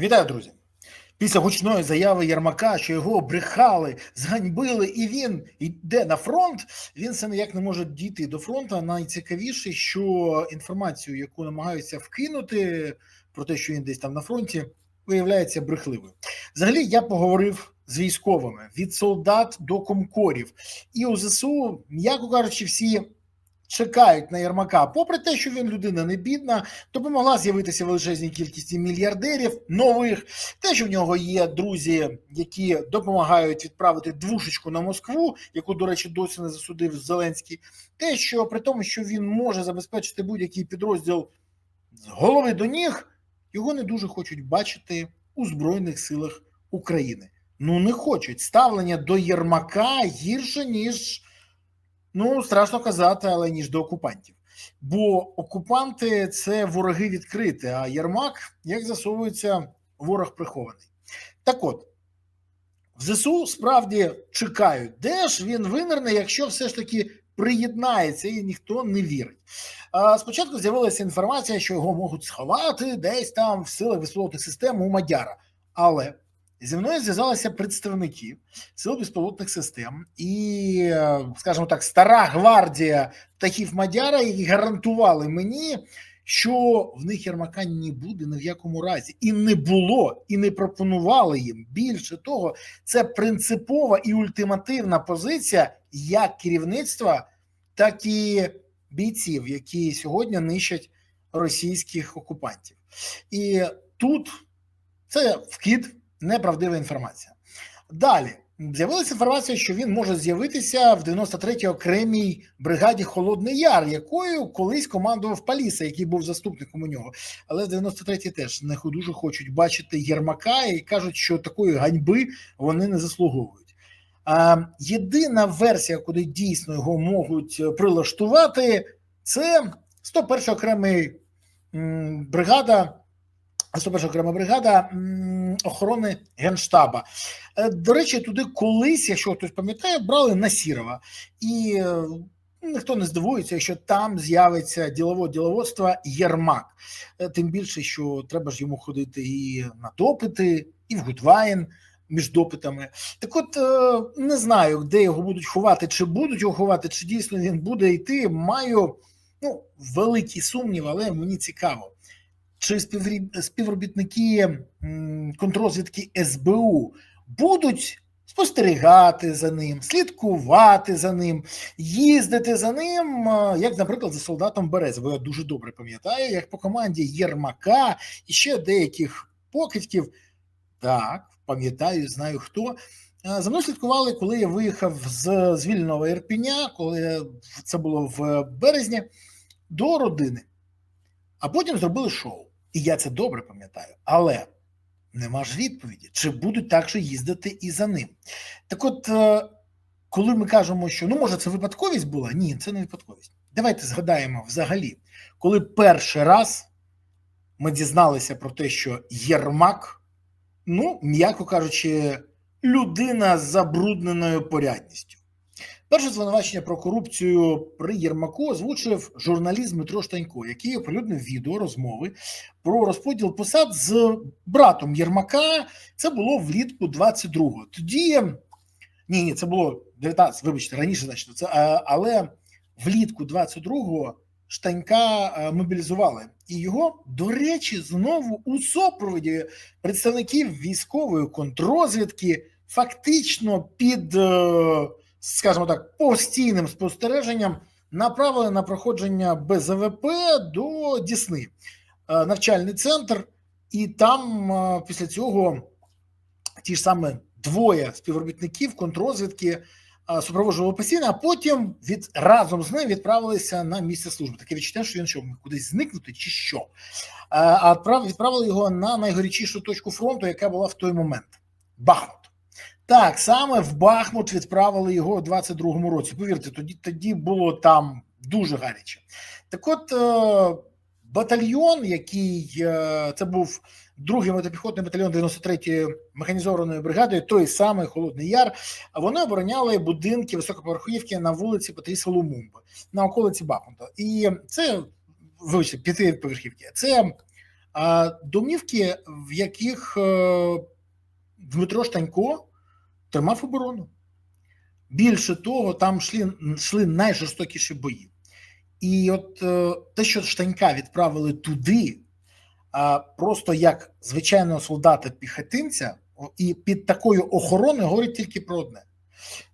Вітаю, друзі! Після гучної заяви Єрмака, що його брехали, зганьбили, і він йде на фронт. Він все ніяк не може дійти до фронту. Найцікавіше, що інформацію, яку намагаються вкинути про те, що він десь там на фронті, виявляється брехливою. Взагалі, я поговорив з військовими від солдат до комкорів, і у ЗСУ, м'яко кажучи, всі. Чекають на Єрмака, попри те, що він людина не бідна, допомогла з'явитися величезній кількості мільярдерів нових. Те, що в нього є друзі, які допомагають відправити двушечку на Москву, яку, до речі, досі не засудив Зеленський. Те, що при тому, що він може забезпечити будь-який підрозділ з голови до ніг, його не дуже хочуть бачити у Збройних силах України. Ну не хочуть ставлення до Єрмака гірше ніж. Ну, страшно казати, але ніж до окупантів. Бо окупанти це вороги відкриті, а Єрмак, як засовується, ворог прихований. Так от, в ЗСУ справді чекають, де ж він винерне, якщо все ж таки приєднається і ніхто не вірить. А спочатку з'явилася інформація, що його можуть сховати десь там в силах безпілотних систем у Мадяра. Але Зі мною зв'язалися представники сил безпілотних систем і, скажімо так, стара гвардія птахів Мадяра, які гарантували мені, що в них Єрмака не буде ні в якому разі, і не було, і не пропонували їм. Більше того, це принципова і ультимативна позиція як керівництва, так і бійців, які сьогодні нищать російських окупантів. І тут це вхід неправдива інформація. Далі з'явилася інформація, що він може з'явитися в 93-й окремій бригаді Холодний Яр, якою колись командував Паліса, який був заступником у нього. Але в 93-й теж не дуже хочуть бачити Єрмака і кажуть, що такої ганьби вони не заслуговують. А, Єдина версія, куди дійсно його можуть прилаштувати, це 101 окремий бригада. 101 окрема бригада охорони генштаба. До речі, туди колись, якщо хтось пам'ятає, брали Насірова. І ніхто не здивується, якщо там з'явиться ділово діловодство Єрмак. Тим більше, що треба ж йому ходити і на допити, і в Гудвайн між допитами. Так от не знаю, де його будуть ховати, чи будуть його ховати, чи дійсно він буде йти. Маю ну, великий сумнів, але мені цікаво чи співробітники контрозвідки СБУ будуть спостерігати за ним, слідкувати за ним, їздити за ним, як, наприклад, за солдатом Берези. Бо я дуже добре пам'ятаю, як по команді Єрмака і ще деяких покидьків. Так, пам'ятаю, знаю хто. За мною слідкували, коли я виїхав з звільненого Ірпіня, коли це було в березні, до родини. А потім зробили шоу. І я це добре пам'ятаю. Але нема ж відповіді, чи будуть так же їздити і за ним. Так от, коли ми кажемо, що ну, може, це випадковість була? Ні, це не випадковість. Давайте згадаємо взагалі, коли перший раз ми дізналися про те, що Єрмак, ну, м'яко кажучи, людина з забрудненою порядністю. Перше звинувачення про корупцію при Єрмаку озвучив журналіст Дмитро Штанько, який оприлюднив відео розмови про розподіл посад з братом Єрмака. Це було влітку 22-го. Тоді ні, ні, це було 19, вибачте, раніше значно. Це але влітку 22-го Штанька мобілізували, і його, до речі, знову у супроводі представників військової контрозвідки фактично під скажімо так, постійним спостереженням направили на проходження БЗВП до Дісни, е, навчальний центр, і там е, після цього ті ж саме двоє співробітників контрозвідки е, супроводжували постійно, а потім від разом з ним відправилися на місце служби. Таке відчуття, що він що кудись зникнути, чи що. А відправили його на найгарячішу точку фронту, яка була в той момент Бахмут. Так, саме в Бахмут відправили його у 22-му році. Повірте, тоді тоді було там дуже гаряче. Так от е, батальйон, який е, це був другий мотопіхотний батальйон 93-ї механізованої бригади, той самий Холодний Яр, вони обороняли будинки високоповерхівки на вулиці Патріса Лумумби, на околиці Бахмута. І це вибачте, п'ятиповерхівки. Це а, домівки, в яких е, Дмитро Штанько тримав оборону. Більше того, там йшли, йшли найжорстокіші бої. І от е, те, що Штанька відправили туди, просто як звичайного солдата-піхотинця, і під такою охороною говорить тільки про одне: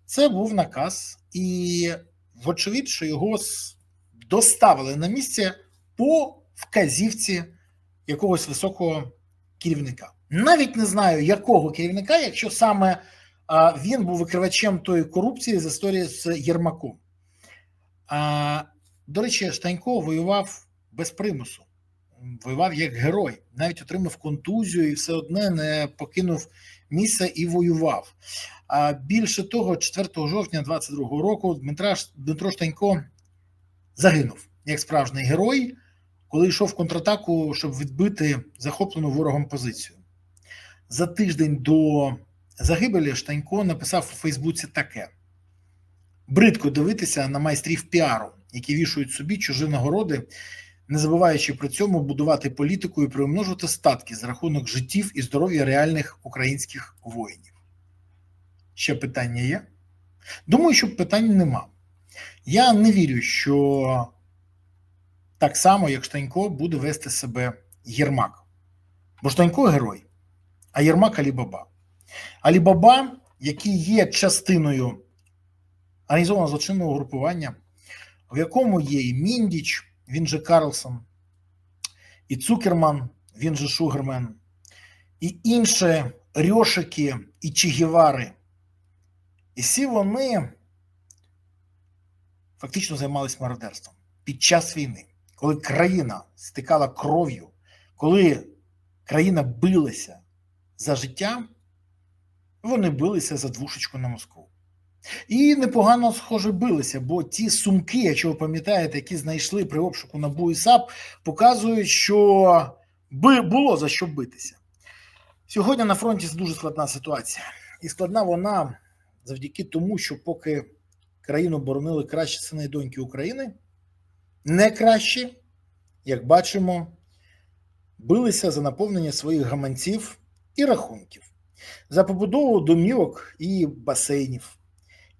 це був наказ, і вочевидь, що його доставили на місце по вказівці якогось високого керівника. Навіть не знаю, якого керівника, якщо саме він був викривачем тої корупції з історії з Єрмаком. До речі, Штанько воював без примусу, воював як герой, навіть отримав контузію і все одне не покинув місце і воював. А більше того, 4 жовтня 22 року Дмитра, Дмитро Штанько загинув як справжній герой, коли йшов в контратаку, щоб відбити захоплену ворогом позицію. За тиждень до загибелі Штанько написав у Фейсбуці таке: бридко дивитися на майстрів піару, які вішують собі чужі нагороди, не забуваючи при цьому будувати політику і примножувати статки за рахунок життів і здоров'я реальних українських воїнів. Ще питання є? Думаю, що питань нема. Я не вірю, що так само, як Штанько, буде вести себе Єрмак. Бо Штанько герой, а Єрмак Алібаба. Алібаба, який є частиною організованого злочинного групування, в якому є і Міндіч, він же Карлсон, і Цукерман, він же Шугермен, і інші Рьошики і Чігівари. І всі вони фактично займалися мародерством під час війни, коли країна стикала кров'ю, коли країна билася за життя, вони билися за двушечку на Москву. І непогано, схоже, билися, бо ті сумки, якщо ви пам'ятаєте, які знайшли при обшуку НАБУ і САП, показують, що було за що битися. Сьогодні на фронті дуже складна ситуація. І складна вона завдяки тому, що поки країну боронили кращі сини і доньки України, не кращі, як бачимо, билися за наповнення своїх гаманців і рахунків, за побудову домівок і басейнів.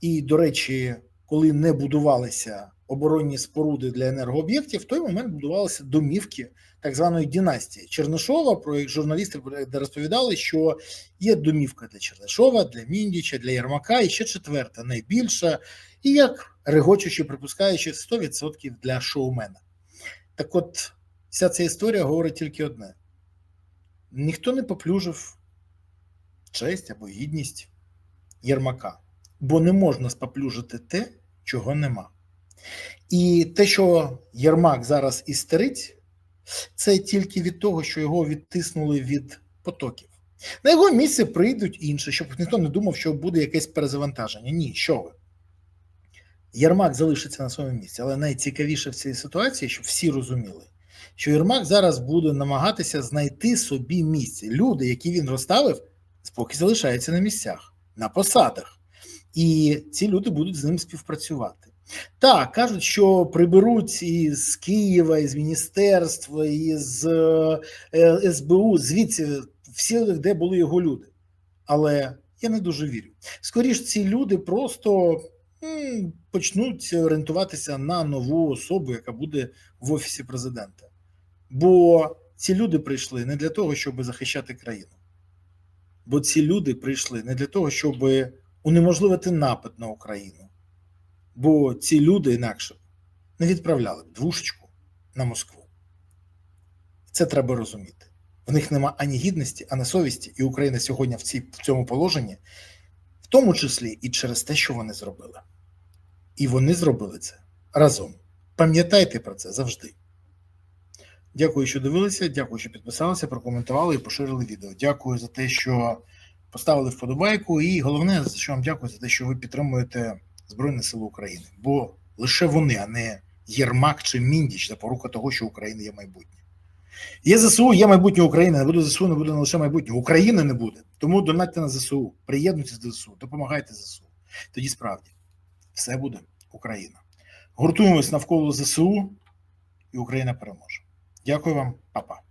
І, до речі, коли не будувалися оборонні споруди для енергооб'єктів, в той момент будувалися домівки так званої династії Чернишова, про журналісти розповідали, що є домівка для Чернишова, для Міндіча, для Єрмака, і ще четверта, найбільша, і як регочучи, припускаючи 100% для шоумена. Так от, вся ця історія говорить тільки одне: ніхто не поплюжив честь або гідність Єрмака, бо не можна споплюжити те, чого нема. І те, що Єрмак зараз істерить, це тільки від того, що його відтиснули від потоків. На його місце прийдуть інші, щоб ніхто не думав, що буде якесь перезавантаження. Ні, що ви. Єрмак залишиться на своєму місці, але найцікавіше в цій ситуації, щоб всі розуміли, що Єрмак зараз буде намагатися знайти собі місце. Люди, які він розставив, поки залишаються на місцях, на посадах. І ці люди будуть з ним співпрацювати. Так, кажуть, що приберуть із Києва, із міністерства, із е, СБУ, звідси всі, де були його люди. Але я не дуже вірю. Скоріше, ці люди просто м, почнуть орієнтуватися на нову особу, яка буде в офісі президента. Бо ці люди прийшли не для того, щоб захищати країну. Бо ці люди прийшли не для того, щоб унеможливити напад на Україну. Бо ці люди інакше не відправляли б двушечку на Москву. Це треба розуміти. В них нема ані гідності, ані совісті, і Україна сьогодні в, цій, в цьому положенні, в тому числі і через те, що вони зробили. І вони зробили це разом. Пам'ятайте про це завжди. Дякую, що дивилися. Дякую, що підписалися, прокоментували і поширили відео. Дякую за те, що поставили вподобайку. І головне, за що вам дякую, за те, що ви підтримуєте Збройні Сили України. Бо лише вони, а не Єрмак чи Міндіч, це порука того, що Україна є майбутнє. Є ЗСУ, є майбутнє України. Не буде ЗСУ, не буде не лише майбутнє. України не буде. Тому донатьте на ЗСУ, приєднуйтесь до ЗСУ, допомагайте ЗСУ. Тоді справді все буде Україна. Гуртуємось навколо ЗСУ, і Україна переможе. Дякую вам, па-па.